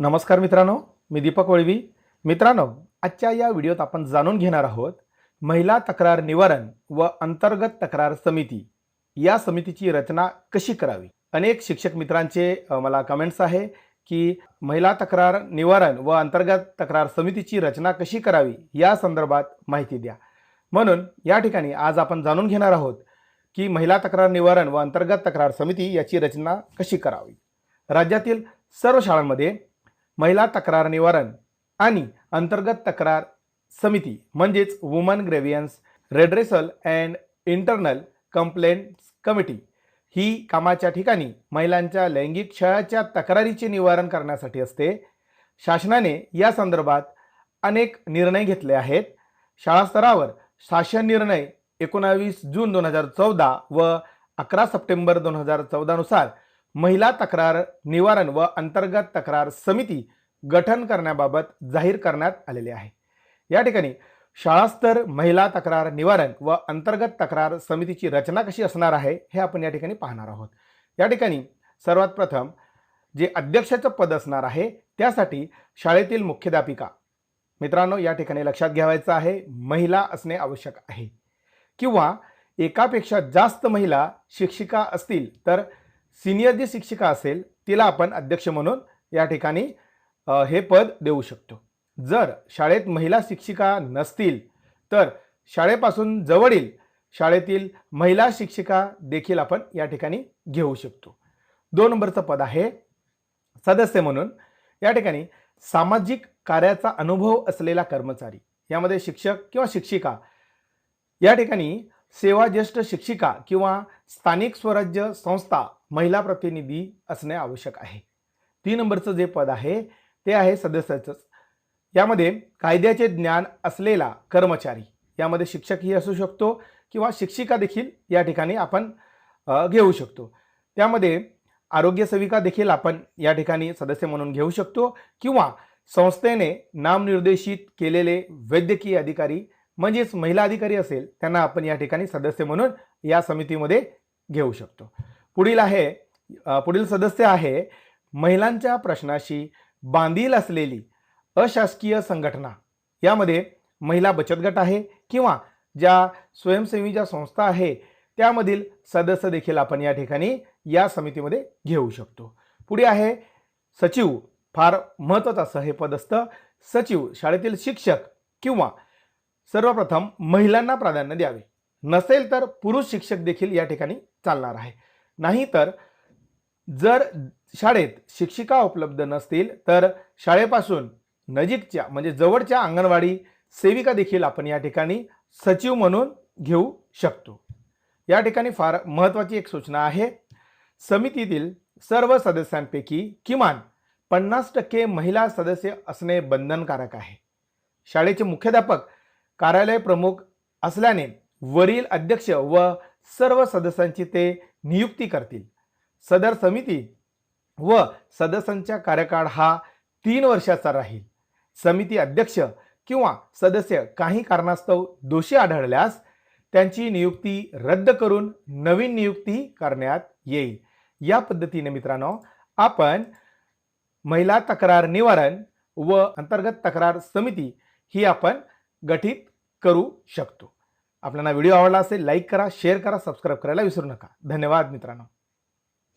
नमस्कार मित्रांनो मी दीपक वळवी. मित्रांनो आजच्या या व्हिडिओत आपण जाणून घेणार आहोत महिला तक्रार निवारण व अंतर्गत तक्रार समिती. या समितीची रचना कशी करावी? अनेक शिक्षक मित्रांचे मला कमेंट्स आहे की महिला तक्रार निवारण व अंतर्गत तक्रार समितीची रचना कशी करावी या संदर्भात माहिती द्या. म्हणून या ठिकाणी आज आपण जाणून घेणार आहोत की महिला तक्रार निवारण व अंतर्गत तक्रार समिती याची रचना कशी करावी. राज्यातील सर्व शाळांमध्ये महिला तक्रार निवारण आणि अंतर्गत तक्रार समिती म्हणजेच woman grievance redressal and internal complaints committee ही कामाच्या ठिकाणी महिलांच्या लैंगिक छळाच्या तक्रारीचे निवारण करण्यासाठी असते. शासनाने या संदर्भात अनेक निर्णय घेतले आहेत. शाळा स्तरावर शासन निर्णय एकोणावीस जून दोन हजार चौदा व अकरा सप्टेंबर दोन हजार चौदानुसार महिला तक्रार निवारण व अंतर्गत तक्रार समिती गठन करण्याबाबत जाहीर करण्यात आलेले आहे. या ठिकाणी शाळास्तर महिला तक्रार निवारण व अंतर्गत तक्रार समितीची रचना कशी असणार आहे हे आपण या ठिकाणी पाहणार आहोत. या ठिकाणी सर्वात प्रथम जे अध्यक्षाचं पद असणार आहे त्यासाठी शाळेतील मुख्याध्यापिका. मित्रांनो या ठिकाणी लक्षात घ्यावायचं आहे महिला असणे आवश्यक आहे. किंवा एकापेक्षा जास्त महिला शिक्षिका असतील तर सिनियर जी शिक्षिका असेल तिला आपण अध्यक्ष म्हणून या ठिकाणी हे पद देऊ शकतो. जर शाळेत महिला शिक्षिका नसतील तर शाळेपासून जवळील शाळेतील महिला शिक्षिका देखील आपण या ठिकाणी घेऊ शकतो. दोन नंबरचं पद आहे सदस्य म्हणून. या ठिकाणी सामाजिक कार्याचा अनुभव असलेला कर्मचारी यामध्ये शिक्षक किंवा शिक्षिका या ठिकाणी सेवा ज्येष्ठ शिक्षिका किंवा स्थानिक स्वराज्य संस्था महिला प्रतिनिधी असणे आवश्यक आहे. तीन नंबरचं जे पद आहे ते आहे सदस्याचंच. यामध्ये कायद्याचे ज्ञान असलेला कर्मचारी यामध्ये शिक्षकही असू शकतो किंवा शिक्षिका देखील या ठिकाणी आपण घेऊ शकतो. त्यामध्ये आरोग्य सेविका देखील आपण या ठिकाणी सदस्य म्हणून घेऊ शकतो किंवा संस्थेने नामनिर्देशित केलेले वैद्यकीय अधिकारी म्हणजेच महिला अधिकारी असेल त्यांना आपण या ठिकाणी सदस्य म्हणून या समितीमध्ये घेऊ शकतो. पुढील आहे पुढील सदस्य आहे महिलांच्या प्रश्नाशी बांधील असलेली अशासकीय संघटना. यामध्ये महिला बचत गट आहे किंवा ज्या स्वयंसेवी ज्या संस्था आहे त्यामधील सदस्य देखील आपण या ठिकाणी या समितीमध्ये घेऊ शकतो. पुढे आहे सचिव. फार महत्त्वाचं असं हे पद असतं सचिव शाळेतील शिक्षक किंवा सर्वप्रथम महिलांना प्राधान्य द्यावे. नसेल तर पुरुष शिक्षक देखील या ठिकाणी चालणार आहे. नाही तर जर शाळेत शिक्षिका उपलब्ध नसतील तर शाळेपासून नजीकच्या म्हणजे जवळच्या अंगणवाडी सेविका देखील आपण या ठिकाणी सचिव म्हणून घेऊ शकतो. या ठिकाणी फार महत्त्वाची एक सूचना आहे. समितीतील सर्व सदस्यांपैकी किमान पन्नास टक्के महिला सदस्य असणे बंधनकारक आहे. शाळेचे मुख्याध्यापक कार्यालय प्रमुख असल्याने वरील अध्यक्ष व सर्व सदस्यांची ते नियुक्ती करतील. सदर समिती व सदस्यांचा कार्यकाळ हा तीन वर्षाचा राहील. समिती अध्यक्ष किंवा सदस्य काही कारणास्तव दोषी आढळल्यास त्यांची नियुक्ती रद्द करून नवीन नियुक्ती करण्यात येईल. या पद्धतीने मित्रांनो आपण महिला तक्रार निवारण व अंतर्गत तक्रार समिती ही आपण गठीत करू शकतो. आपल्याला व्हिडिओ आवडला असेल लाईक करा शेअर करा सबस्क्राईब करायला विसरू नका. धन्यवाद मित्रांनो.